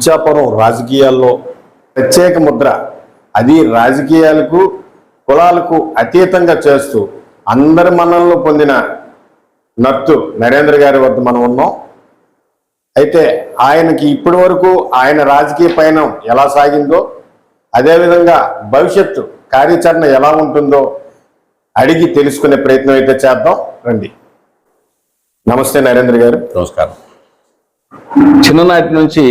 ఇచ్చాపురం రాజకీయాల్లో ప్రత్యేక ముద్ర. అది రాజకీయాలకు కులాలకు అతీతంగా చేస్తూ అందరి మన్ననలు పొందిన నత్తు నరేంద్ర గారి వద్ద మనం ఉన్నాం. అయితే ఆయనకి ఇప్పటి వరకు ఆయన రాజకీయ పయనం ఎలా సాగిందో అదేవిధంగా భవిష్యత్తు కార్యాచరణ ఎలా ఉంటుందో అడిగి తెలుసుకునే ప్రయత్నం అయితే చేద్దాం. రండి. నమస్తే నరేంద్ర గారు. నమస్కారం. చిన్ననాటి నుంచి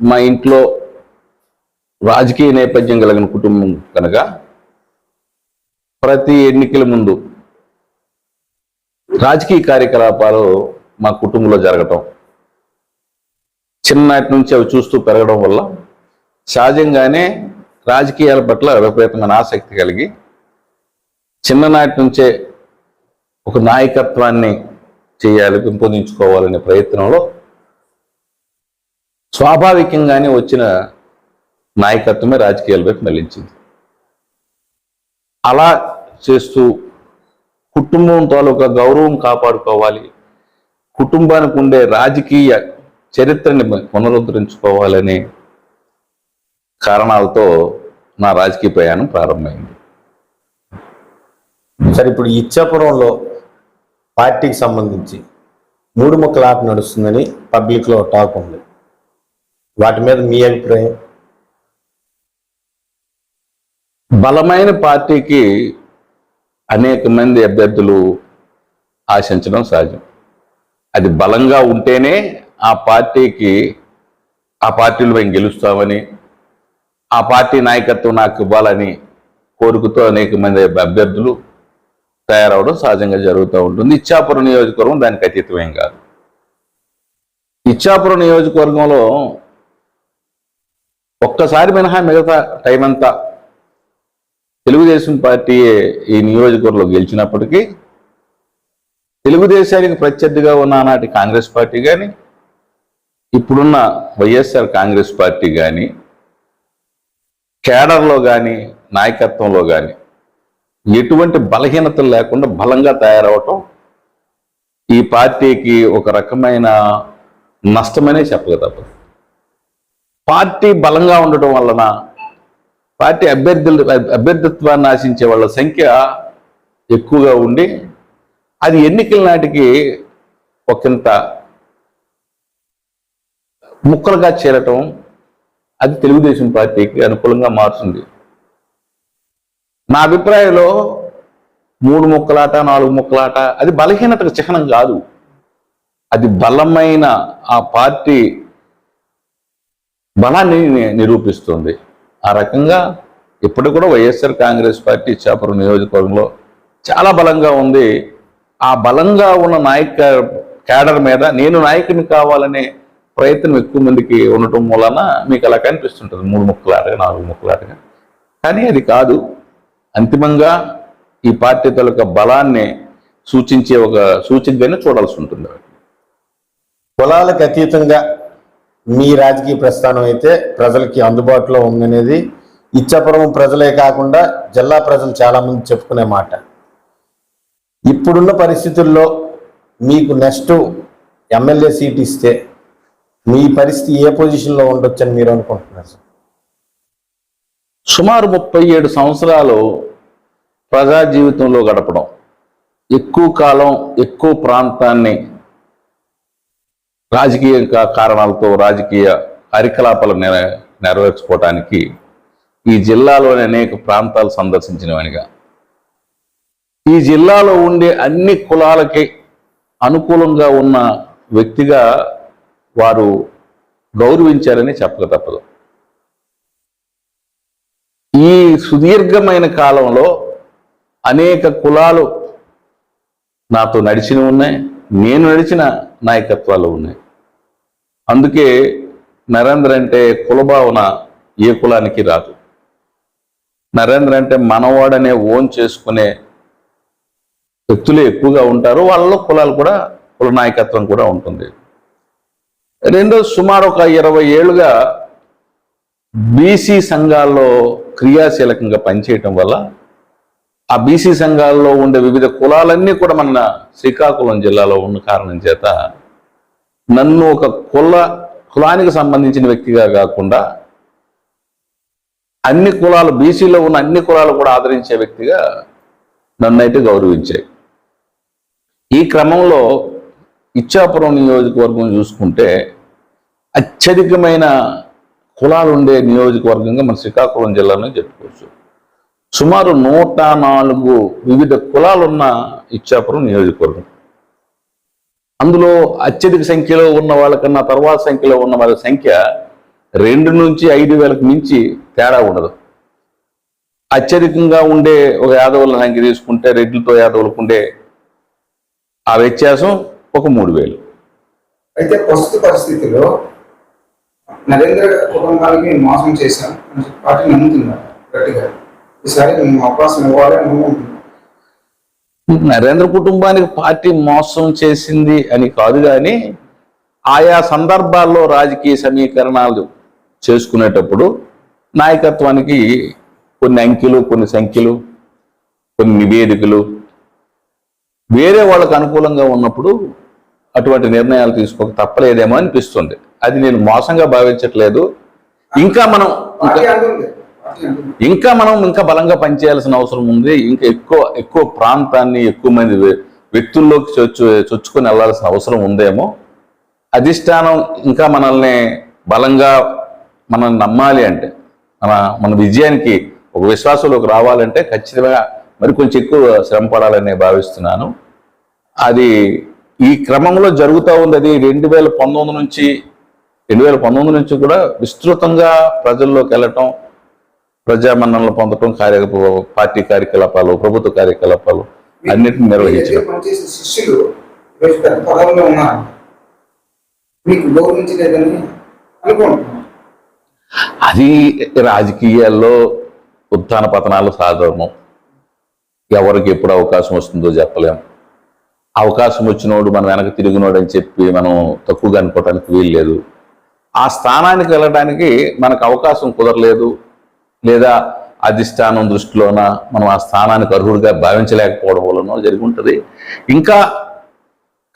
మా ఇంట్లో రాజకీయ నేపథ్యం కలిగిన కుటుంబం కనుక ప్రతి ఎన్నికల ముందు రాజకీయ కార్యకలాపాలు మా కుటుంబంలో జరగటం చిన్ననాటి నుంచి అవి చూస్తూ పెరగడం వల్ల సహజంగానే రాజకీయాల పట్ల విపరీతమైన ఆసక్తి కలిగి చిన్ననాటి నుంచే ఒక నాయకత్వాన్ని చేయాలి పెంపొందించుకోవాలనే ప్రయత్నంలో స్వాభావికంగానే వచ్చిన నాయకత్వమే రాజకీయాల వైపు మళ్ళించింది. అలా చేస్తూ కుటుంబం తాలూకా గౌరవం కాపాడుకోవాలి కుటుంబానికి ఉండే రాజకీయ చరిత్రని పునరుద్ధరించుకోవాలనే కారణాలతో నా రాజకీయ ప్రయాణం ప్రారంభమైంది. సరే ఇప్పుడు ఇచ్చాపురంలో పార్టీకి సంబంధించి మూడు ముక్కల ఆట నడుస్తుందని పబ్లిక్లో టాక్ ఉంది. వాటి మీద మీ అభిప్రాయం? బలమైన పార్టీకి అనేక మంది అభ్యర్థులు ఆశించడం సహజం. అది బలంగా ఉంటేనే ఆ పార్టీకి ఆ పార్టీలు మేము గెలుస్తామని ఆ పార్టీ నాయకత్వం నాకు ఇవ్వాలని కోరికతో అనేక మంది అభ్యర్థులు తయారవడం సహజంగా జరుగుతూ ఉంటుంది. ఇచ్చాపురం నియోజకవర్గం దానికి అతీతమేం కాదు. ఇచ్చాపురం నియోజకవర్గంలో ఒక్కసారి మినహా మిగతా టైం అంతా తెలుగుదేశం పార్టీ ఈ నియోజకవర్గంలో గెలిచినప్పటికీ తెలుగుదేశానికి ప్రత్యర్థిగా ఉన్న ఆనాటి కాంగ్రెస్ పార్టీ కానీ ఇప్పుడున్న వైఎస్ఆర్ కాంగ్రెస్ పార్టీ కానీ కేడర్లో కానీ నాయకత్వంలో కానీ ఎటువంటి బలహీనతలు లేకుండా బలంగా తయారవటం ఈ పార్టీకి ఒక రకమైన నష్టమనే చెప్పక తప్పదు పార్టీ బలంగా ఉండటం వలన పార్టీ అభ్యర్థులు అభ్యర్థిత్వాన్ని ఆశించే వాళ్ళ సంఖ్య ఎక్కువగా ఉండి అది ఎన్నికల నాటికి ఒకంత ముక్కలుగా చేరటం అది తెలుగుదేశం పార్టీకి అనుకూలంగా మారుతుంది. నా అభిప్రాయంలో మూడు ముక్కలాట నాలుగు ముక్కలాట అది బలహీనతకు చిహ్నం కాదు. అది బలమైన ఆ పార్టీ బలాన్ని నిరూపిస్తుంది. ఆ రకంగా ఇప్పుడు కూడా వైఎస్ఆర్ కాంగ్రెస్ పార్టీ ఇచ్చాపురం నియోజకవర్గంలో చాలా బలంగా ఉంది. ఆ బలంగా ఉన్న నాయక క్యాడర్ మీద నేను నాయకుని కావాలనే ప్రయత్నం ఎక్కువ మందికి ఉండటం మూలన మీకు అలా కనిపిస్తుంటుంది. మూడు ముక్కలాటగా నాలుగు ముక్కలాటగా. కానీ అది కాదు. అంతిమంగా ఈ పార్టీ తాలూకా బలాన్ని సూచించే ఒక సూచికగానే చూడాల్సి ఉంటుంది. కులాలకు అతీతంగా మీ రాజకీయ ప్రస్థానం అయితే ప్రజలకి అందుబాటులో ఉందనేది ఇచ్చాపురం ప్రజలే కాకుండా జిల్లా ప్రజలు చాలామంది చెప్పుకునే మాట. ఇప్పుడున్న పరిస్థితుల్లో మీకు నెక్స్ట్ ఎమ్మెల్యే సీట్ ఇస్తే మీ పరిస్థితి ఏ పొజిషన్లో ఉండొచ్చని మీరు అనుకుంటున్నారు సుమారు ముప్పై ఏడు సంవత్సరాలు ప్రజా జీవితంలో గడపడం. ఎక్కువ కాలం ఎక్కువ ప్రాంతాన్ని రాజకీయ కారణాలతో రాజకీయ కార్యకలాపాలు నెర నెరవేర్చుకోవటానికి ఈ జిల్లాలోని అనేక ప్రాంతాలు సందర్శించినవనిగా. ఈ జిల్లాలో ఉండే అన్ని కులాలకి అనుకూలంగా ఉన్న వ్యక్తిగా వారు గౌరవించారని చెప్పక తప్పదు. ఈ సుదీర్ఘమైన కాలంలో అనేక కులాలు నాతో నడిచిన ఉన్నాయి. నేను నడిచిన నాయకత్వాలు ఉన్నాయి. అందుకే నరేంద్ర అంటే కులభావన ఏ కులానికి రాదు. నరేంద్ర అంటే మనవాడనే ఓన్ చేసుకునే వ్యక్తులు ఎక్కువగా ఉంటారు. వాళ్ళలో కులాలు కూడా కుల నాయకత్వం కూడా ఉంటుంది. రెండో సుమారు ఒక ఇరవై ఏళ్ళుగా బీసీ సంఘాల్లో క్రియాశీలకంగా పనిచేయటం వల్ల ఆ బీసీ సంఘాల్లో ఉండే వివిధ కులాలన్నీ కూడా మన శ్రీకాకుళం జిల్లాలో ఉన్న కారణం చేత నన్ను ఒక కుల కులానికి సంబంధించిన వ్యక్తిగా కాకుండా అన్ని కులాలు బీసీలో ఉన్న అన్ని కులాలు కూడా ఆదరించే వ్యక్తిగా నన్నైతే గౌరవించాయి. ఈ క్రమంలో ఇచ్చాపురం నియోజకవర్గం చూసుకుంటే అత్యధికమైన కులాలు ఉండే నియోజకవర్గంగా మన శ్రీకాకుళం జిల్లాలో చెప్పుకోవచ్చు. సుమారు నూట నాలుగు వివిధ కులాలున్న ఇచ్చాపురం నియోజకవర్గం. అందులో అత్యధిక సంఖ్యలో ఉన్న వాళ్ళకన్నా తర్వాత సంఖ్యలో ఉన్న వాళ్ళ సంఖ్య రెండు నుంచి ఐదు వేలకు మించి తేడా ఉండదు. అత్యధికంగా ఉండే ఒక యాదవుల సంఖ్య తీసుకుంటే రెడ్లతో యాదవులకు ఉండే ఆ వ్యత్యాసం ఒక మూడు వేలు. అయితే ప్రస్తుత పరిస్థితిలో నరేంద్ర కుటుంబానికి మోసం చేశాం పార్టీ నమ్ముతున్నారు గట్టిగా? ఈసారి అవకాశం ఇవ్వాలి నరేంద్ర కుటుంబానికి పార్టీ మోసం చేసింది అని కాదు కానీ ఆయా సందర్భాల్లో రాజకీయ సమీకరణాలు చేసుకునేటప్పుడు నాయకత్వానికి కొన్ని అంకెలు కొన్ని సంఖ్యలు కొన్ని నివేదికలు వేరే వాళ్ళకు అనుకూలంగా ఉన్నప్పుడు అటువంటి నిర్ణయాలు తీసుకోక తప్పలేదేమో అనిపిస్తుంది. అది నేను మోసంగా భావించట్లేదు. ఇంకా మనం ఇంకా మనం ఇంకా బలంగా పనిచేయాల్సిన అవసరం ఉంది. ఇంకా ఎక్కువ ఎక్కువ ప్రాంతాన్ని ఎక్కువ మంది వ్యక్తుల్లోకి చొచ్చు చొచ్చుకొని వెళ్ళాల్సిన అవసరం ఉందేమో. అధిష్టానం ఇంకా మనల్ని బలంగా మనం నమ్మాలి అంటే మన మన విజయానికి ఒక విశ్వాసంలోకి రావాలంటే ఖచ్చితంగా మరి కొంచెం ఎక్కువ శ్రమ పడాలని భావిస్తున్నాను. అది ఈ క్రమంలో జరుగుతూ ఉంది. అది రెండు వేల పంతొమ్మిది నుంచి రెండు వేల పంతొమ్మిది నుంచి కూడా విస్తృతంగా ప్రజల్లోకి వెళ్ళటం ప్రజామన్నలు పొందటం కార్య పార్టీ కార్యకలాపాలు ప్రభుత్వ కార్యకలాపాలు అన్నిటిని మీ నిర్వహించడం దగ్గర పనిచేసే శిష్యులు ఈరోజు పెద్ద పదవుల్లో ఉన్నారు. మీకు గౌరవించలేదని అనుకుంటున్నాను. అది రాజకీయాల్లో ఉత్థాన పతనాలు సాధారణం ఎవరికి ఎప్పుడు అవకాశం వస్తుందో చెప్పలేం. అవకాశం వచ్చినోడు మనం వెనక తిరిగినోడు అని చెప్పి మనం తక్కువగా అనుకోవడానికి వీలు లేదు ఆ స్థానానికి వెళ్ళడానికి మనకు అవకాశం కుదరలేదు. లేదా అధిష్టానం దృష్టిలోన మనం ఆ స్థానానికి అర్హుడిగా భావించలేకపోవడం వలన జరిగి ఉంటుంది ఇంకా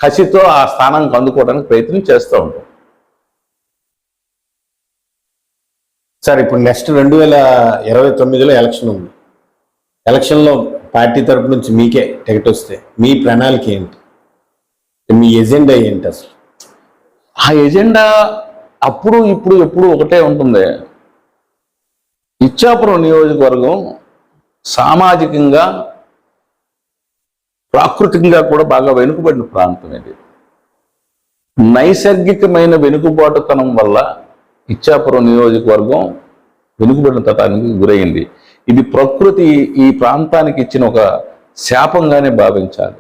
కసితో ఆ స్థానానికి అందుకోవడానికి ప్రయత్నం చేస్తూ ఉంటాం. సార్ ఇప్పుడు నెక్స్ట్ రెండు వేల ఇరవై తొమ్మిదిలో ఎలక్షన్ ఉంది. ఎలక్షన్లో పార్టీ తరపు నుంచి మీకే టికెట్ వస్తే మీ ప్రణాళిక ఏంటి? మీ ఎజెండా ఏంటి అసలు? ఆ ఎజెండా అప్పుడు ఇప్పుడు ఎప్పుడు ఒకటే ఉంటుంది. ఇచ్చాపురం నియోజకవర్గం సామాజికంగా ప్రాకృతికంగా కూడా బాగా వెనుకబడిన ప్రాంతం ఇది. నైసర్గికమైన వెనుకబాటుతనం వల్ల ఇచ్చాపురం నియోజకవర్గం వెనుకబడిన తటానికి గురైంది. ఇది ప్రకృతి ఈ ప్రాంతానికి ఇచ్చిన ఒక శాపంగానే భావించాలి.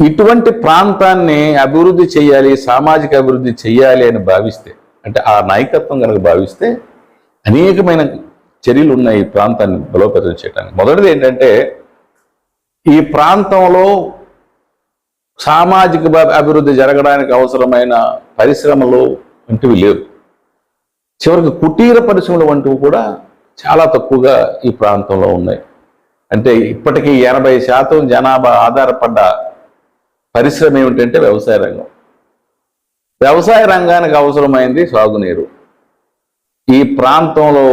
ఇటువంటి ప్రాంతాన్ని అభివృద్ధి చేయాలి సామాజిక అభివృద్ధి చేయాలి అని భావిస్తే అంటే ఆ నాయకత్వం కనుక భావిస్తే అనేకమైన చర్యలు ఉన్నాయి ఈ ప్రాంతాన్ని బలోపేతం చేయడానికి. మొదటిది ఏంటంటే ఈ ప్రాంతంలో సామాజిక అభివృద్ధి జరగడానికి అవసరమైన పరిశ్రమలు వంటివి లేవు. చివరికి కుటీర పరిశ్రమలు వంటివి కూడా చాలా తక్కువగా ఈ ప్రాంతంలో ఉన్నాయి. అంటే ఇప్పటికీ ఎనభై శాతం జనాభా ఆధారపడ్డ పరిశ్రమ ఏమిటంటే వ్యవసాయ రంగం. వ్యవసాయ రంగానికి అవసరమైంది సాగునీరు. ఈ ప్రాంతంలో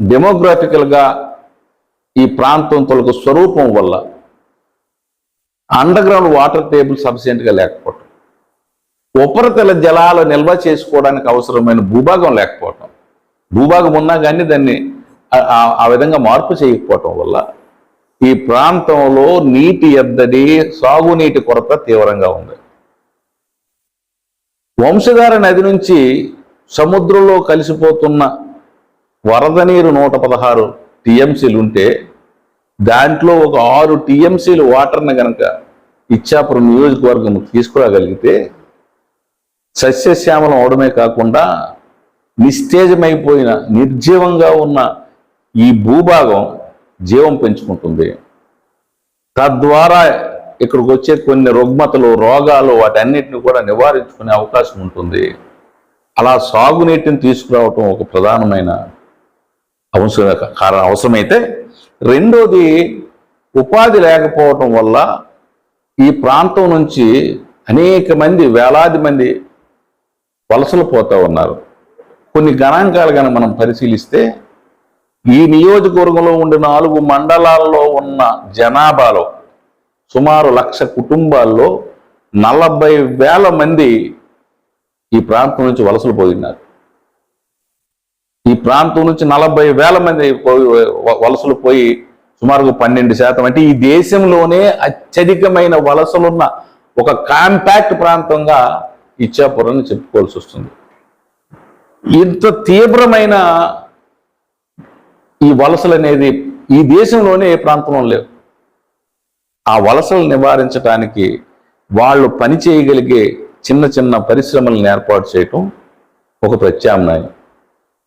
డెమోగ్రాఫికల్గా ఈ ప్రాంతం తొలగు స్వరూపం వల్ల అండర్ గ్రౌండ్ వాటర్ టేబుల్ సఫిషియెంట్గా లేకపోవటం ఉపరితల జలాలు నిల్వ చేసుకోవడానికి అవసరమైన భూభాగం లేకపోవటం భూభాగం ఉన్నా కానీ దాన్ని ఆ విధంగా మార్పు చేయకపోవటం వల్ల ఈ ప్రాంతంలో నీటి ఎద్దడి సాగునీటి కొరత తీవ్రంగా ఉంది. వంశధార నది నుంచి సముద్రంలో కలిసిపోతున్న వరద నీరు నూట పదహారు టీఎంసీలు ఉంటే దాంట్లో ఒక ఆరు టీఎంసీలు వాటర్ని గనక ఇచ్చాపురం నియోజకవర్గం తీసుకురాగలిగితే సస్యశ్యామలం అవడమే కాకుండా నిస్తేజమైపోయిన నిర్జీవంగా ఉన్న ఈ భూభాగం జీవం పెంచుకుంటుంది. తద్వారా ఇక్కడికి వచ్చే కొన్ని రుగ్మతలు రోగాలు వాటన్నిటిని కూడా నివారించుకునే అవకాశం ఉంటుంది. అలా సాగునీటిని తీసుకురావటం ఒక ప్రధానమైన అవసర కారణం అవసరమైతే రెండోది ఉపాధి లేకపోవటం వల్ల ఈ ప్రాంతం నుంచి అనేక మంది వేలాది మంది వలసలు పోతూ ఉన్నారు. కొన్ని గణాంకాలు కనుక మనం పరిశీలిస్తే ఈ నియోజకవర్గంలో ఉండే నాలుగు మండలాల్లో ఉన్న జనాభాలో సుమారు లక్ష కుటుంబాల్లో నలభై వేల మంది ఈ ప్రాంతం నుంచి వలసలు పోయినారు. ఈ ప్రాంతం నుంచి నలభై వేల మంది వలసలు పోయి సుమారుగా పన్నెండు శాతం. అంటే ఈ దేశంలోనే అత్యధికమైన వలసలున్న ఒక కాంపాక్ట్ ప్రాంతంగా ఇచ్చాపురం చెప్పుకోవాల్సి వస్తుంది. ఇంత తీవ్రమైన ఈ వలసలు అనేది ఈ దేశంలోనే ఏ ప్రాంతంలో లేవు. ఆ వలసలు నివారించడానికి వాళ్ళు పని చేయగలిగే చిన్న చిన్న పరిశ్రమలను ఏర్పాటు చేయటం ఒక ప్రత్యామ్నాయం.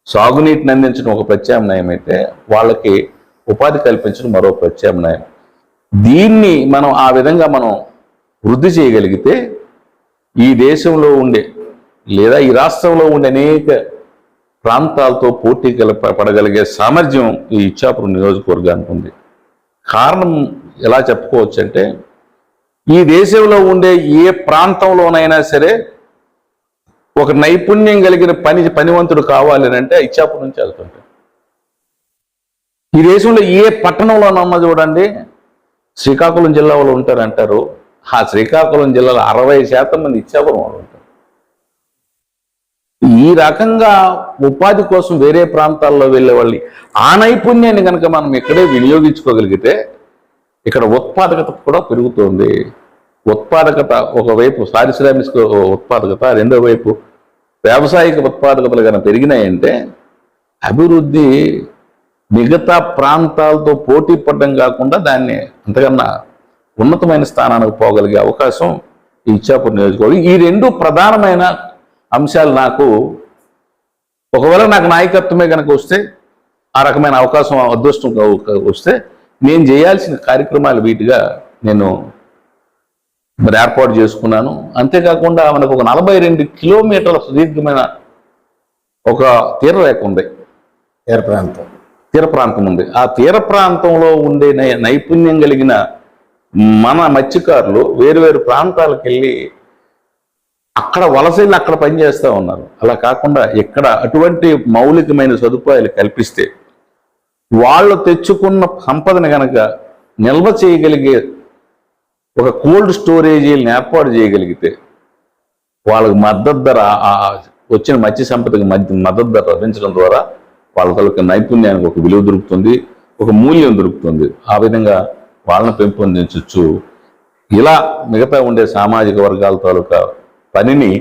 సాగునీటిని అందించడం ఒక ప్రత్యామ్నాయం అయితే వాళ్ళకి ఉపాధి కల్పించడం మరో ప్రత్యామ్నాయం. దీన్ని మనం ఆ విధంగా మనం వృద్ధి చేయగలిగితే ఈ దేశంలో ఉండే లేదా ఈ రాష్ట్రంలో ఉండే అనేక ప్రాంతాలతో పోటీ కల పడగలిగే సామర్థ్యం ఈ ఇచ్చాపురం నియోజకవర్గానికి ఉంది. కారణం ఎలా చెప్పుకోవచ్చు అంటే ఈ దేశంలో ఉండే ఏ ప్రాంతంలోనైనా సరే ఒక నైపుణ్యం కలిగిన పని పనివంతుడు కావాలి అంటే ఇచ్చాపురం నుంచి వెళ్తుంటాడు. ఈ దేశంలో ఏ పట్టణంలోనన్నా చూడండి శ్రీకాకుళం జిల్లా వాళ్ళు ఉంటారంటారు. ఆ శ్రీకాకుళం జిల్లాలో అరవై శాతం మంది ఇచ్చాపురం వాళ్ళు ఉంటారు. ఈ రకంగా ఉపాధి కోసం వేరే ప్రాంతాల్లో వెళ్ళే వాళ్ళని ఆ నైపుణ్యాన్ని కనుక మనం ఇక్కడే వినియోగించుకోగలిగితే ఇక్కడ ఉత్పాదకత కూడా పెరుగుతుంది. ఉత్పాదకత ఒకవైపు పారిశ్రామిక ఉత్పాదకత రెండో వైపు వ్యావసాయిక ఉత్పాదకతలు కనుక పెరిగినాయంటే అభివృద్ధి మిగతా ప్రాంతాలతో పోటీ పడడం కాకుండా దాన్ని అంతకన్నా ఉన్నతమైన స్థానానికి పోగలిగే అవకాశం ఈ ఇచ్చాపూర్ నియోజకవర్గం. ఈ రెండు ప్రధానమైన అంశాలు నాకు ఒకవేళ నాకు నాయకత్వమే కనుక వస్తే ఆ రకమైన అవకాశం అదృష్టం వస్తే నేను చేయాల్సిన కార్యక్రమాలు వీటిగా నేను మరి ఏర్పాటు చేసుకున్నాను. అంతేకాకుండా మనకు ఒక నలభై రెండు కిలోమీటర్ల సుదీర్ఘమైన ఒక తీరరేఖ ఉంది. తీర ప్రాంతం. తీర ప్రాంతం ఉంది. ఆ తీర ప్రాంతంలో ఉండే నై నైపుణ్యం కలిగిన మన మత్స్యకారులు వేరు వేరు ప్రాంతాలకు వెళ్ళి అక్కడ వలస వెళ్ళి అక్కడ పనిచేస్తూ ఉన్నారు. అలా కాకుండా ఇక్కడ అటువంటి మౌలికమైన సదుపాయాలు కల్పిస్తే వాళ్ళు తెచ్చుకున్న సంపదని కనుక నిల్వ చేయగలిగే ఒక కోల్డ్ స్టోరేజీలను ఏర్పాటు చేయగలిగితే వాళ్ళకి మద్దతు ధర వచ్చిన మత్స్య సంపదకి మధ్య మద్దతు ధర లభించడం ద్వారా వాళ్ళ తలకి నైపుణ్యానికి ఒక విలువ దొరుకుతుంది ఒక మూల్యం దొరుకుతుంది. ఆ విధంగా వాళ్ళని పెంపొందించవచ్చు ఇలా మిగతా ఉండే సామాజిక వర్గాల తాలూకా పనిని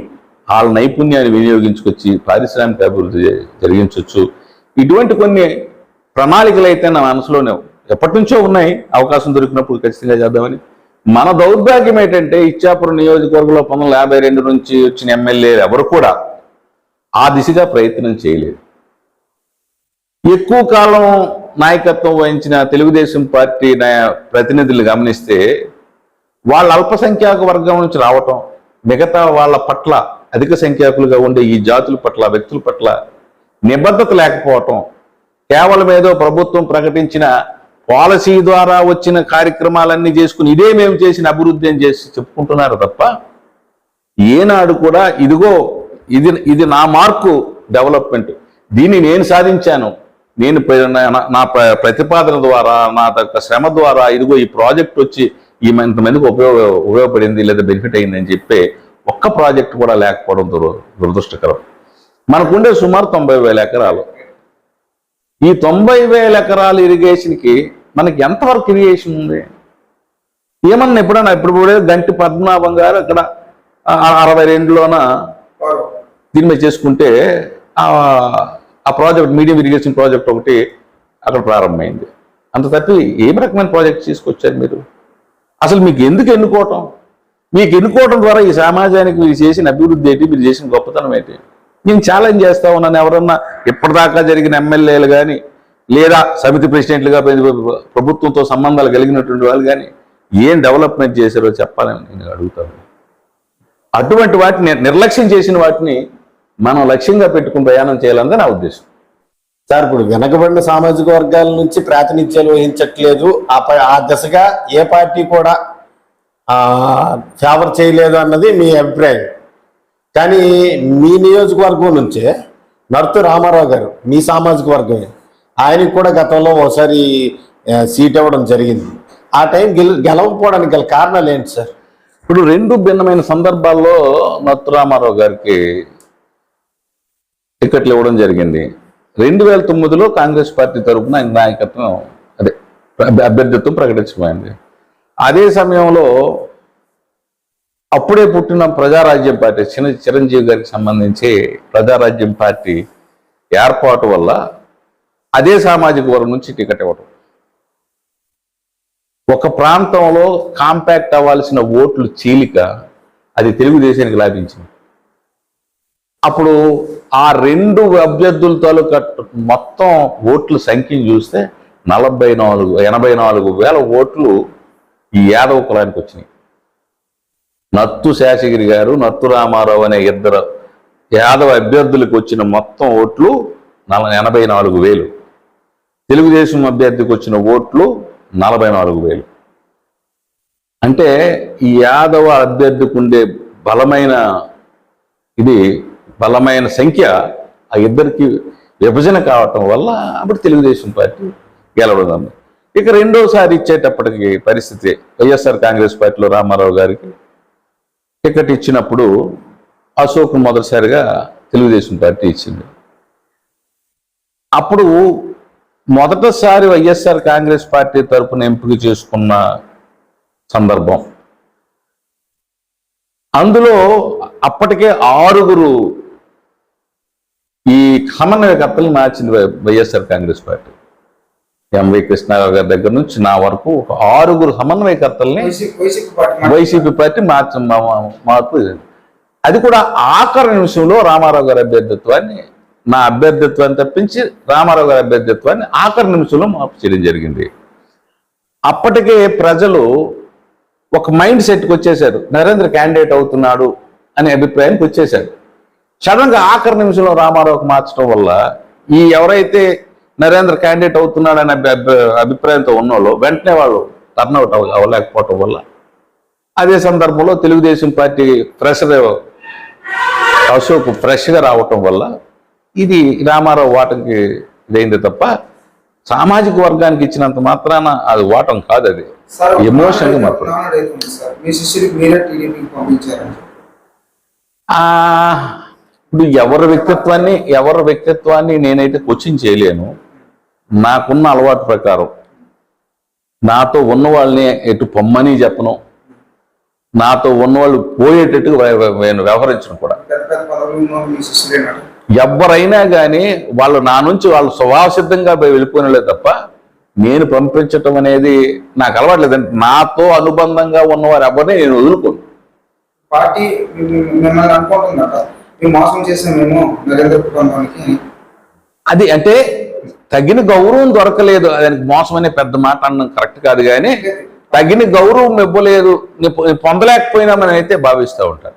వాళ్ళ నైపుణ్యాన్ని వినియోగించుకొచ్చి పారిశ్రామిక అభివృద్ధి జరిగించవచ్చు ఇటువంటి కొన్ని ప్రణాళికలు అయితే నా మనసులోనే ఎప్పటి నుంచో ఉన్నాయి అవకాశం దొరికినప్పుడు ఖచ్చితంగా చేద్దామని. మన దౌర్భాగ్యం ఏంటంటే ఇచ్చాపురం నియోజకవర్గంలో పంతొమ్మిది యాభై రెండు నుంచి వచ్చిన ఎమ్మెల్యేలు ఎవరు కూడా ఆ దిశగా ప్రయత్నం చేయలేదు. ఎక్కువ కాలం నాయకత్వం వహించిన తెలుగుదేశం పార్టీ ప్రతినిధులు గమనిస్తే వాళ్ళ అల్పసంఖ్యాక వర్గం నుంచి రావటం మిగతా వాళ్ళ పట్ల అధిక సంఖ్యాకులుగా ఉండే ఈ జాతుల పట్ల వ్యక్తుల పట్ల నిబద్ధత లేకపోవటం కేవలం ఏదో ప్రభుత్వం ప్రకటించిన పాలసీ ద్వారా వచ్చిన కార్యక్రమాలన్నీ చేసుకుని ఇదే మేము చేసిన అభివృద్ధి అని చేసి చెప్పుకుంటున్నారు తప్ప ఏనాడు కూడా ఇదిగో ఇది ఇది నా మార్కు డెవలప్మెంట్. దీన్ని నేను సాధించాను. నేను నా- ప్రతిపాదన ద్వారా నా యొక్క శ్రమ ద్వారా ఇదిగో ఈ ప్రాజెక్ట్ వచ్చి ఈ ఇంతమందికి ఉపయోగ ఉపయోగపడింది లేదా బెనిఫిట్ అయిందని అని ఒక్క ప్రాజెక్ట్ కూడా లేకపోవడం దుర- దురదృష్టకరం. మనకుండే సుమారు తొంభై వేల ఎకరాలు. ఈ తొంభై వేల ఎకరాల ఇరిగేషన్కి మనకి ఎంతవరకు ఇరిగేషన్ ఉంది? ఏమన్నా ఎప్పుడన్నా ఇప్పుడు కూడా గంటి పద్మనాభం గారు అక్కడ అరవై రెండులోన దీని మీద చేసుకుంటే ఆ ఆ ప్రాజెక్ట్ మీడియం ఇరిగేషన్ ప్రాజెక్ట్ ఒకటి అక్కడ ప్రారంభమైంది. అంత తప్పి ఏం రకమైన ప్రాజెక్ట్ తీసుకొచ్చారు మీరు? అసలు మీకు ఎందుకు ఎన్నుకోవటం? మీకు ఎన్నుకోవటం ద్వారా ఈ సమాజానికి మీరు చేసిన అభివృద్ధి ఏంటి? మీరు చేసిన గొప్పతనం ఏంటి? నేను ఛాలెంజ్ చేస్తా ఉన్నాను. ఎవరన్నా ఇప్పటిదాకా జరిగిన ఎమ్మెల్యేలు కానీ లేదా సమితి ప్రెసిడెంట్లుగా ప్రభుత్వంతో సంబంధాలు కలిగినటువంటి వాళ్ళు కానీ ఏం డెవలప్మెంట్ చేశారో చెప్పాలని నేను అడుగుతాను అటువంటి వాటిని నిర్లక్ష్యం చేసిన వాటిని మనం లక్ష్యంగా పెట్టుకుని ప్రయాణం చేయాలని నా ఉద్దేశం. సార్ ఇప్పుడు వెనకబడిన సామాజిక వర్గాల నుంచి ప్రాతినిధ్యాలు వహించట్లేదు. ఆ ప- ఆ దిశగా ఏ పార్టీ కూడా ఫేవర్ చేయలేదు అన్నది మీ అభిప్రాయం. కానీ మీ నియోజకవర్గం నుంచే నర్తు రామారావు గారు మీ సామాజిక వర్గమే. ఆయనకి కూడా గతంలో ఒకసారి సీట్ ఇవ్వడం జరిగింది. ఆ టైం గెల గెలవకపోవడానికి గల కారణాలు ఏంటి సార్? ఇప్పుడు రెండు భిన్నమైన సందర్భాల్లో నత్తు రామారావు గారికి టికెట్లు ఇవ్వడం జరిగింది. రెండు వేల తొమ్మిదిలో కాంగ్రెస్ పార్టీ తరఫున ఆయన నాయకత్వం అదే అభ్యర్థిత్వం ప్రకటించబోయింది. అదే సమయంలో అప్పుడే పుట్టిన ప్రజారాజ్యం పార్టీ చిన్న చిరంజీవి గారికి సంబంధించి ప్రజారాజ్యం పార్టీ ఏర్పాటు వల్ల అదే సామాజిక వర్గం నుంచి టికెట్ ఇవ్వడం ఒక ప్రాంతంలో కాంపాక్ట్ అవ్వాల్సిన ఓట్లు చీలిక అది తెలుగుదేశానికి లాభించింది. అప్పుడు ఆ రెండు అభ్యర్థుల తాలూకా మొత్తం ఓట్ల సంఖ్యను చూస్తే నలభై నాలుగు ఎనభై నాలుగు వేల ఓట్లు ఈ యాదవ కులానికి వచ్చినాయి. నత్తు శేషగిరి గారు నత్తు రామారావు అనే ఇద్దరు యాదవ అభ్యర్థులకు వచ్చిన మొత్తం ఓట్లు నల ఎనభై నాలుగు వేలు. తెలుగుదేశం అభ్యర్థికి వచ్చిన ఓట్లు నలభై నాలుగు వేలు. అంటే ఈ యాదవ అభ్యర్థికి ఉండే బలమైన ఇది బలమైన సంఖ్య ఆ ఇద్దరికి విభజన కావటం వల్ల అప్పుడు తెలుగుదేశం పార్టీ గెలవడం. ఇక రెండోసారి ఇచ్చేటప్పటికి పరిస్థితి వైఎస్ఆర్ కాంగ్రెస్ పార్టీలో రామారావు గారికి టికెట్ ఇచ్చినప్పుడు అశోక్ మొదటిసారిగా తెలుగుదేశం పార్టీ ఇచ్చింది. అప్పుడు మొదటిసారి వైఎస్ఆర్ కాంగ్రెస్ పార్టీ తరపున ఎంపిక చేసుకున్న సందర్భం. అందులో అప్పటికే ఆరుగురు ఈ సమన్వయకర్తలు మార్చింది YSR Congress party. MV Krishnarao గారి దగ్గర నుంచి నా వరకు ఒక ఆరుగురు సమన్వయకర్తల్ని వైసీపీ పార్టీ మార్చ మార్పు. అది కూడా ఆఖరి నిమిషంలో రామారావు గారి అభ్యర్థిత్వాన్ని నా అభ్యర్థిత్వాన్ని తప్పించి రామారావు గారి అభ్యర్థిత్వాన్ని ఆఖరి నిమిషంలో మార్పు చేయడం జరిగింది. అప్పటికే ప్రజలు ఒక మైండ్ సెట్కి వచ్చేసారు నరేంద్ర క్యాండిడేట్ అవుతున్నాడు అనే అభిప్రాయానికి వచ్చేసారు సడన్గా ఆఖరి నిమిషంలో రామారావుకి మార్చడం వల్ల ఈ ఎవరైతే నరేంద్ర క్యాండిడేట్ అవుతున్నాడు అనే అభి- అభి- అభిప్రాయంతో ఉన్నోళ్ళు వెంటనే వాళ్ళు టర్న్అవుట్ అవ అవ్వలేకపోవటం వల్ల అదే సందర్భంలో తెలుగుదేశం పార్టీ ప్రెషర్ అశోక్ ఫ్రెష్గా రావటం వల్ల ఇది రామారావు వాటంకి ఇదైంది తప్ప సామాజిక వర్గానికి ఇచ్చినంత మాత్రాన అది వాటం కాదు అది. ఎమోషన్గా మార్పు నానుడు అయితే ఉంది సార్ మీ శిష్యుడికి మీరే టీడీపీకి పంపించారని చెప్పి. ఆ, ఇప్పుడు ఎవరి వ్యక్తిత్వాన్ని ఎవరి వ్యక్తిత్వాన్ని నేనైతే క్వశ్చన్ చేయలేను. నాకున్న అలవాటు ప్రకారం నాతో ఉన్న వాళ్ళని ఎటు పొమ్మని చెప్పను. నాతో ఉన్నవాళ్ళు పోయేటట్టుగా నేను వ్యవహరించను కూడా. ఎవరైనా కానీ వాళ్ళు నా నుంచి వాళ్ళు స్వభావ సిద్ధంగా వెళ్ళిపోయినలే తప్ప నేను పంపించటం అనేది నాకు అలవాట్లేదంటే నాతో అనుబంధంగా ఉన్నవారు ఎవరిని నేను వదులుకోను. పార్టీ మీ- మీ- మిమ్మల్ని అనుకుంటుందట. మేము మోసం చేసాం మేము నరేంద్ర కుటుంబానికి అని. అది అంటే తగిన గౌరవం దొరకలేదు. దానికి మోసం అనే పెద్ద మాట అన్నది కరెక్ట్ కాదు కానీ తగిన గౌరవం ఇవ్వలేదు. పొందలేకపోయినా పొందలేకపోయినామని అయితే భావిస్తూ ఉంటారు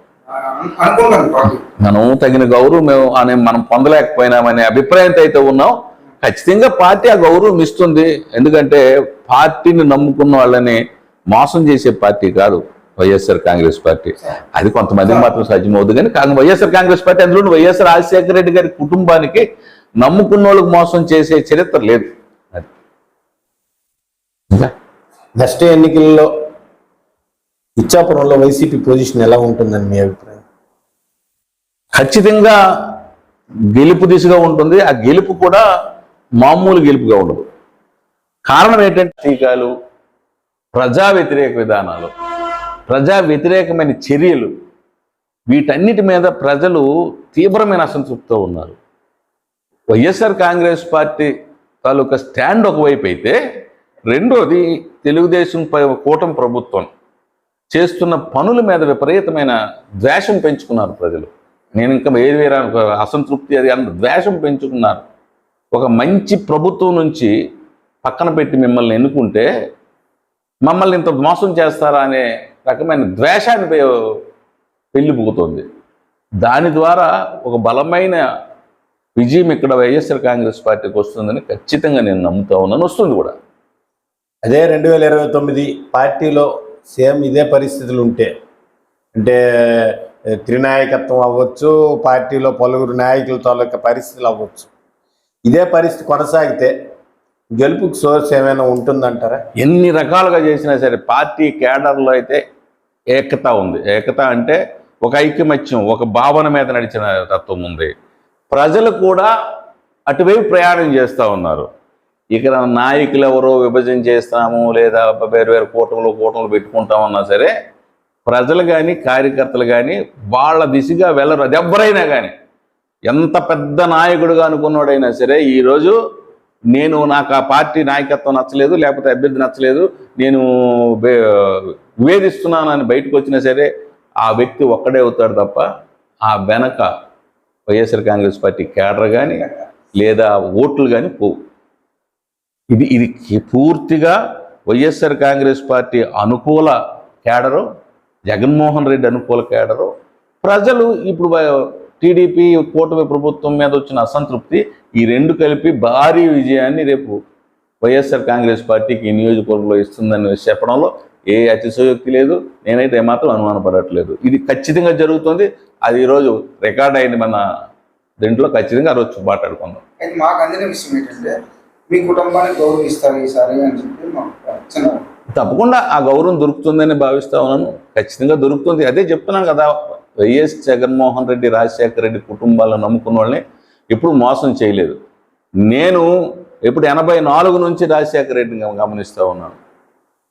మనం తగిన గౌరవం అనే మనం పొందలేకపోయినామనే అభిప్రాయంతో అయితే ఉన్నాం. ఖచ్చితంగా పార్టీ ఆ గౌరవం ఇస్తుంది. ఎందుకంటే పార్టీని నమ్ముకున్న వాళ్ళని మోసం చేసే పార్టీ కాదు వైఎస్ఆర్ కాంగ్రెస్ పార్టీ. అది కొంతమందికి మాత్రం సాధ్యమవుతుంది కానీ వైఎస్ఆర్ కాంగ్రెస్ పార్టీ అందులో వైఎస్ఆర్ రాజశేఖర రెడ్డి గారి కుటుంబానికి నమ్ముకున్న వాళ్ళకి మోసం చేసే చరిత్ర లేదు. అది. నెక్స్ట్ ఎన్నికల్లో ఇచ్చాపురంలో వైసీపీ పొజిషన్ ఎలా ఉంటుందని మీ అభిప్రాయం? ఖచ్చితంగా గెలుపు దిశగా ఉంటుంది. ఆ గెలుపు కూడా మామూలు గెలుపుగా ఉండదు. కారణం ఏంటంటే టీకాలు ప్రజా వ్యతిరేక విధానాలు ప్రజా వ్యతిరేకమైన చర్యలు వీటన్నిటి మీద ప్రజలు తీవ్రమైన అసంతృప్తితో ఉన్నారు. వైఎస్ఆర్ కాంగ్రెస్ పార్టీ తాలూకా స్టాండ్ ఒకవైపు అయితే రెండోది తెలుగుదేశం కూటమి ప్రభుత్వం చేస్తున్న పనుల మీద విపరీతమైన ద్వేషం పెంచుకున్నారు ప్రజలు. నేను ఇంకా వేరు వేరే అసంతృప్తి అది అంత ద్వేషం పెంచుకున్నారు. ఒక మంచి ప్రభుత్వం నుంచి పక్కన పెట్టి మిమ్మల్ని ఎన్నుకుంటే మమ్మల్ని ఇంత మోసం చేస్తారా అనే రకమైన ద్వేషాన్ని పె- పెళ్ళిపుకుతోంది దాని ద్వారా ఒక బలమైన విజయం ఇక్కడ వైఎస్ఆర్ కాంగ్రెస్ పార్టీకి వస్తుందని ఖచ్చితంగా నేను నమ్ముతా ఉన్నాను. వస్తుంది కూడా. అదే రెండు వేల ఇరవై తొమ్మిది పార్టీలో సేమ్ ఇదే పరిస్థితులు ఉంటే అంటే త్రినాయకత్వం అవ్వచ్చు పార్టీలో పలువురు నాయకుల తాలూకా పరిస్థితులు అవ్వచ్చు. ఇదే పరిస్థితి కొనసాగితే గెలుపుకి సోర్స్ ఏమైనా ఉంటుందంటారా? ఎన్ని రకాలుగా చేసినా సరే పార్టీ కేడర్లో అయితే ఏకత ఉంది. ఏకత అంటే ఒక ఐకమత్యం ఒక భావన మీద నడిచిన తత్వం ఉంది. ప్రజలు కూడా అటువైపు ప్రయాణం చేస్తూ ఉన్నారు. ఇక్కడ నాయకులు ఎవరో విభజన చేస్తాము లేదా వేరు వేరు కూటములు కూటములు పెట్టుకుంటామన్నా సరే ప్రజలు కానీ కార్యకర్తలు కానీ వాళ్ళ దిశగా వెళ్ళరు. అది ఎవరైనా కానీ ఎంత పెద్ద నాయకుడుగా అనుకున్నాడైనా సరే ఈరోజు నేను నాకు ఆ పార్టీ నాయకత్వం నచ్చలేదు లేకపోతే అభ్యర్థి నచ్చలేదు నేను వే- వివేదిస్తున్నానని బయటకు వచ్చినా సరే ఆ వ్యక్తి ఒక్కడే అవుతాడు తప్ప ఆ వెనక వైఎస్ఆర్ కాంగ్రెస్ పార్టీ కేడర్ కానీ లేదా ఓట్లు కానీ పోవు. ఇది ఇది పూర్తిగా వైఎస్ఆర్ కాంగ్రెస్ పార్టీ అనుకూల కేడరు జగన్మోహన్ రెడ్డి అనుకూల కేడరు ప్రజలు ఇప్పుడు టీడీపీ కూటమి ప్రభుత్వం మీద వచ్చిన అసంతృప్తి ఈ రెండు కలిపి భారీ విజయాన్ని రేపు వైఎస్ఆర్ కాంగ్రెస్ పార్టీకి ఈ నియోజకవర్గంలో ఇస్తుందని చెప్పడంలో ఏ అతిశయోక్తి లేదు నేనైతే ఏమాత్రం అనుమానపడట్లేదు. ఇది ఖచ్చితంగా జరుగుతుంది. అది ఈరోజు రికార్డ్ అయింది మన దీంట్లో ఖచ్చితంగా ఆ రోజు మాట్లాడుకుందాం. అయితే మాకు అందిన విషయం ఏంటంటే మీ కుటుంబాన్ని గౌరవిస్తారు ఈసారి అని చెప్పి తప్పకుండా ఆ గౌరవం దొరుకుతుందని భావిస్తా ఉన్నాను. ఖచ్చితంగా దొరుకుతుంది. అదే చెప్తున్నాను కదా వైఎస్ జగన్మోహన్ రెడ్డి రాజశేఖర రెడ్డి కుటుంబాలను నమ్ముకున్న వాళ్ళని ఎప్పుడు మోసం చేయలేదు. నేను ఇప్పుడు ఎనభై నాలుగు నుంచి రాజశేఖర రెడ్డిని గమనిస్తూ ఉన్నాను.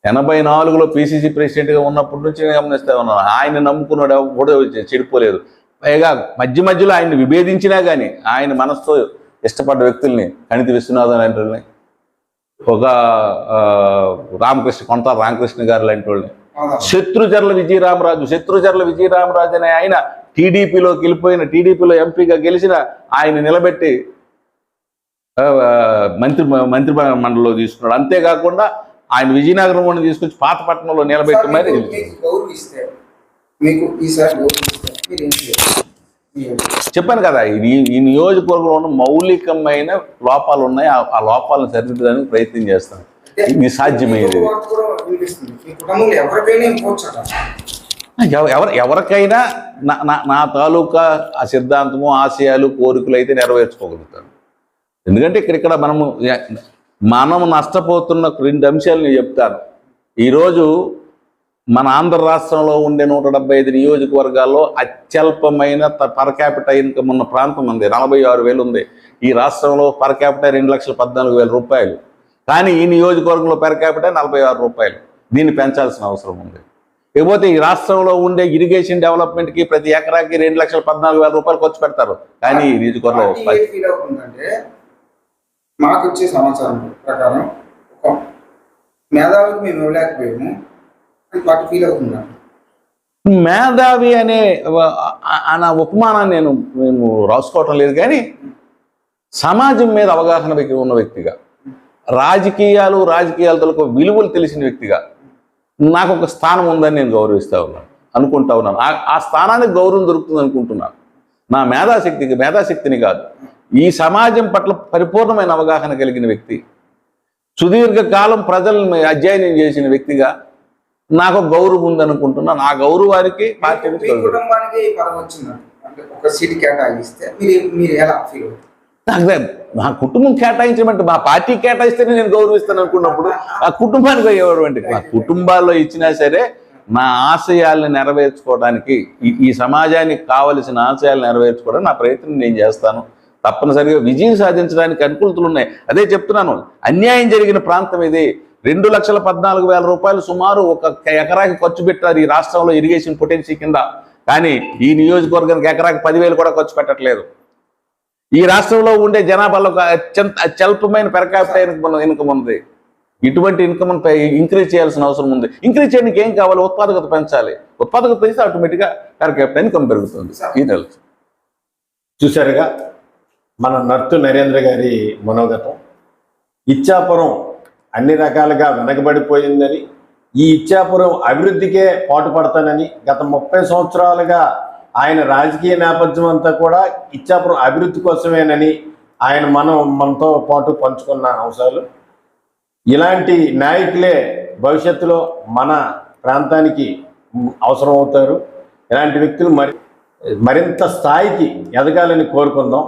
ఎనభై నాలుగులో పిసిసి ప్రెసిడెంట్గా ఉన్నప్పటి నుంచి నేను గమనిస్తూ ఉన్నాను. ఆయన నమ్ముకున్నాడు కూడా చెడిపోలేదు. పైగా మధ్య మధ్యలో ఆయన్ని విభేదించినా కానీ ఆయన మనసుతో ఇష్టపడ్డ వ్యక్తుల్ని కణితి విశ్వనాథన్ లాంటి వాళ్ళని ఒక ఆ, రామకృష్ణ కొంత రామకృష్ణ గారు లాంటి వాళ్ళని శత్రుచర్ల విజయరామరాజు శత్రుచర్ల విజయరామరాజు అనే ఆయన టీడీపీలోకి వెళ్ళిపోయిన టీడీపీలో ఎంపీగా గెలిచిన ఆయన నిలబెట్టి మంత్రి మంత్రి మండలిలో తీసుకున్నాడు. అంతేకాకుండా ఆయన విజయనగరం తీసుకొచ్చి పాతపట్నంలో నిలబెట్టి మరి చెప్పాను కదా ఈ ఈ నియోజకవర్గంలో ఉన్న మౌలికమైన లోపాలు ఉన్నాయి ఆ- లోపాలను సరిదిద్దడానికి ప్రయత్నం చేస్తాను. ఇది సాధ్యమయ్యేది ఎవరు ఎవరికైనా నా నా- నా తాలూకా ఆ సిద్ధాంతము ఆశయాలు కోరికలు అయితే నెరవేర్చుకోగలుగుతాను ఎందుకంటే ఇక్కడ ఇక్కడ మనము మనం నష్టపోతున్న రెండు అంశాలు నేను చెప్తాను. ఈరోజు మన ఆంధ్ర రాష్ట్రంలో ఉండే నూట డెబ్బై ఐదు నియోజకవర్గాల్లో అత్యల్పమైన పర్ క్యాపిటల్ ఇన్కమ్ ఉన్న ప్రాంతం ఉంది. నలభై ఆరు వేలు ఉంది. ఈ రాష్ట్రంలో పర్ క్యాపిటల్ రెండు లక్షల పద్నాలుగు వేల రూపాయలు. కానీ ఈ నియోజకవర్గంలో పర్ క్యాపిటల్ నలభై ఆరు రూపాయలు. దీన్ని పెంచాల్సిన అవసరం ఉంది. ఇకపోతే ఈ రాష్ట్రంలో ఉండే ఇరిగేషన్ డెవలప్మెంట్కి ప్రతి ఎకరాకి రెండు లక్షల పద్నాలుగు వేల రూపాయలు ఖర్చు పెడతారు. కానీ ఈ నియోజకవర్గంలో పార్టీ ఏ ఫీల్ అవుతుందంటే మాకు వచ్చే సమాచారం ప్రకారం ఒక మేధావికి మేము ఇవ్వలేకపోయాము అని పార్టీ ఫీల్ అవుతున్నాం మేధావి అనే అన్న ఉపమానాన్ని నేను నేను రాసుకోవటం లేదు కానీ సమాజం మీద అవగాహన వ్యక్తి ఉన్న వ్యక్తిగా రాజకీయాలు రాజకీయాలతో విలువలు తెలిసిన వ్యక్తిగా నాకు ఒక స్థానం ఉందని నేను గౌరవిస్తా ఉన్నాను అనుకుంటా ఉన్నాను. ఆ- ఆ స్థానానికి గౌరవం దొరుకుతుంది అనుకుంటున్నాను. నా మేధాశక్తికి మేధాశక్తిని కాదు. ఈ సమాజం పట్ల పరిపూర్ణమైన అవగాహన కలిగిన వ్యక్తి సుదీర్ఘకాలం ప్రజలను అధ్యయనం చేసిన వ్యక్తిగా నాకు గౌరవం ఉందనుకుంటున్నాను ఆ గౌరవానికి పార్టీ నా కుటుంబం కేటాయించమంటే మా పార్టీ కేటాయిస్తేనే నేను గౌరవిస్తాను అనుకున్నప్పుడు ఆ కుటుంబానికి ఇవ్వడం నా కుటుంబాల్లో ఇచ్చినా సరే నా ఆశయాల్ని నెరవేర్చుకోవడానికి ఈ ఈ సమాజానికి కావలసిన ఆశయాలు నెరవేర్చుకోవడానికి నా ప్రయత్నం నేను చేస్తాను. తప్పనిసరిగా విజయం సాధించడానికి అనుకూలతలు ఉన్నాయి. అదే చెప్తున్నాను అన్యాయం జరిగిన ప్రాంతం ఇది. రెండు లక్షల పద్నాలుగు వేల రూపాయలు సుమారు ఒక ఎకరాకి ఖర్చు పెట్టారు ఈ రాష్ట్రంలో ఇరిగేషన్ పొటెన్సీ కింద. కానీ ఈ నియోజకవర్గానికి ఎకరాకి పదివేలు కూడా ఖర్చు పెట్టట్లేదు. ఈ రాష్ట్రంలో ఉండే జనాభాలో అత్యంత అత్యల్పమైన పెరకాపిట ఇన్కమ్ ఉంది. ఇటువంటి ఇన్కమ్ ఇంక్రీజ్ చేయాల్సిన అవసరం ఉంది. ఇంక్రీజ్ చేయడానికి ఏం కావాలి? ఉత్పాదకత పెంచాలి. ఉత్పాదకత పెంచితే ఆటోమేటిక్గా పెరకాపిట ఇన్కమ్ పెరుగుతుంది. ఈ నెల చూశారుగా? మన నర్తు నరేంద్ర గారి మనోగతం. ఇచ్చాపురం అన్ని రకాలుగా వెనకబడిపోయిందని ఈ ఇచ్చాపురం అభివృద్ధికే పాటుపడతానని గత ముప్పై సంవత్సరాలుగా ఆయన రాజకీయ నేపథ్యం అంతా కూడా ఇచ్చాపురం అభివృద్ధి కోసమేనని ఆయన మనం మనతో పాటు పంచుకున్న అంశాలు. ఇలాంటి నాయకులే భవిష్యత్తులో మన ప్రాంతానికి అవసరం అవుతారు ఇలాంటి వ్యక్తులు మరి మరింత స్థాయికి ఎదగాలని కోరుకుందాం.